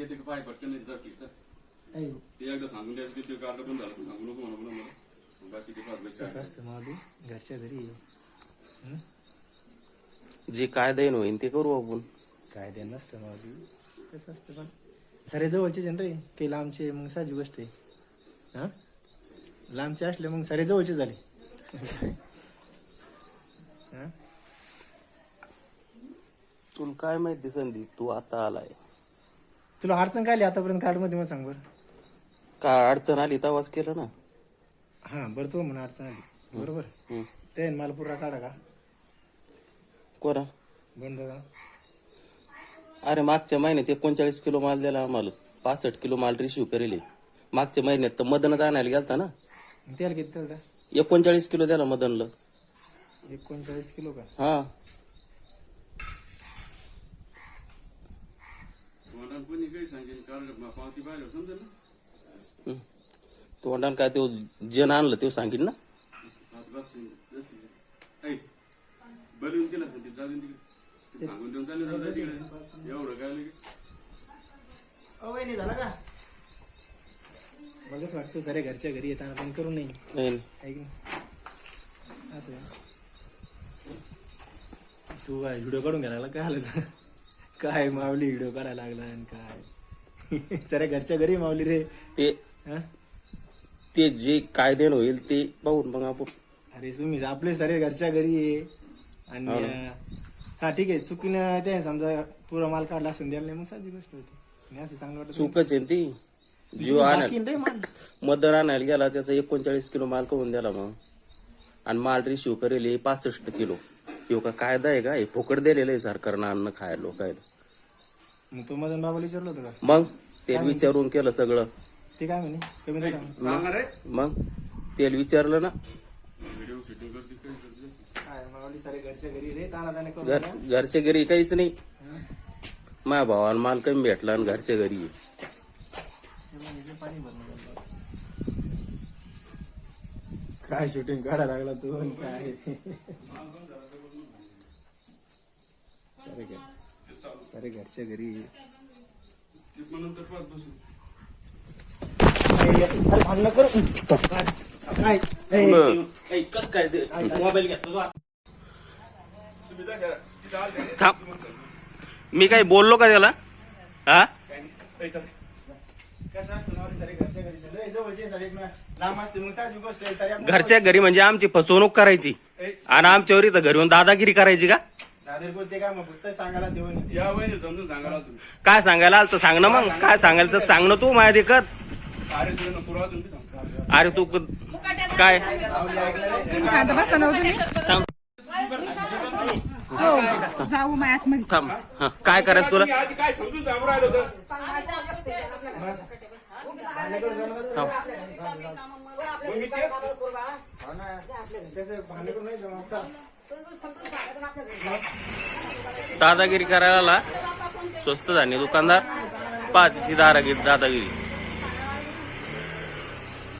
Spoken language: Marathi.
येते का पाय पटकन नाही जात तर. ऐ, ते एकदा सांगून द्यायचं की ते कार्ड पण झालं तर सांगू नको म्हणा म्हणून मला बाकी ते पाच पैसे कसं काय असतं माऊली घरच्या घरी हं? जे कायदा येईन होईन ते करू आपण. काय ते नसतं माऊली कसं असतं पण? सरे जवळचे जण रे काही लांबचे मग साजी गोष्ट आहे. हा? लांबचे असले मग सरे जवळचे झाले. हा? तुला काय माहिती संदीप तू आता आलाय. तुला अडचण काय आली आतापर्यंत कार्डमध्ये सांग बरं. काय अडचण आली तवाच केलं ना. हा बरं तो म्हणून अडचण आली. बरोबर. ते मला पुरा काढा का? कोणा? बंद का अरे मागच्या महिन्यात एकोणचाळीस किलो माल दिला आम्हाला. पासष्ट किलो माल रिसिव्ह करेल मागच्या महिन्यात तर मदनच आणायला गेलता ना. मग त्याला किती एकोणचाळीस किलो द्याला मदनला. एकोणचाळीस किलो का? हा मला कोणी काही सांगेल कार्ड पावती पाहिलं समजेल ना हम्म. तोंडान काय तो जन आणलं ते सांगितलं ना पाच बसते ऐ बलून केलं ते जाऊन तिकडे ते सांगून देऊन चालले तिकडे एवढं काय लगे अवय झाला का मला कसं वाटतं सरे घरच्या घरी येताना पण करू नये नाही, नाही. आहे की नाही? असं आहे. तू काय व्हिडिओ काढून घ्यायला लागला? काय आलं तर? काय माऊली व्हिडिओ काढायला लागला आणि काय? सरे घरच्या घरी माऊली रे. ते हा? ते जे कायद्यानं होईल ते पाहून मग आपण. अरे तुम्ही आपले सरे घरच्या घरी ये. आणि अं, हा ठीक आहे. चुकीनं ते समजा पुरा माल काढला असेल द्यायला नाही मग साधी गोष्ट होती. आणि असं चांगलं वाटत चूकच आहे ना ती. जीव आणायला रे माल? आणायला गेला त्याचा एकोणचाळीस किलो माल करून द्याला मग. आणि माल रिसिव्ह करेल हे पासष्ट किलो. ह्यो का कायदा आहे का? हे फुकट दिलेलं आहे सरकारनं अन्न खायला लोकायला. मग तो मदन बाबाला विचारलं होतं का? मग तेल विचारून केलं सगळं. ते काय म्हणे? कमी मग तेल विचारलं ना. काय माऊली सारे घरच्या घरी रे ताना ताने करून घर घरच्या घरी काहीच नाही. माझ्या भावाला माल कमी भेटला आणि घरच्या घरी आहे. पाणी भरणं काय शूटिंग काढा लागला तू आणि काय? सारे घर. सारे घरच्या घरी. भांडणं काय कस काय मोबाईल घेतला थांब. मी काही बोललो का त्याला? हा? घरच्या घरी म्हणजे आमची फसवणूक करायची. आणि आमच्यावर इथं घरी येऊन दादागिरी करायची का? काय सांगायला आलं तर सांग ना मग. काय सांगायचं? तर सांग ना तू माझ्या देखत. अरे तू काय? हो हो जाऊ थांब. हं, काय करायचं तुला? दादागिरी करायला स्वस्त झाली दुकानदार. पहा तिची दारागिरी दादागिरी.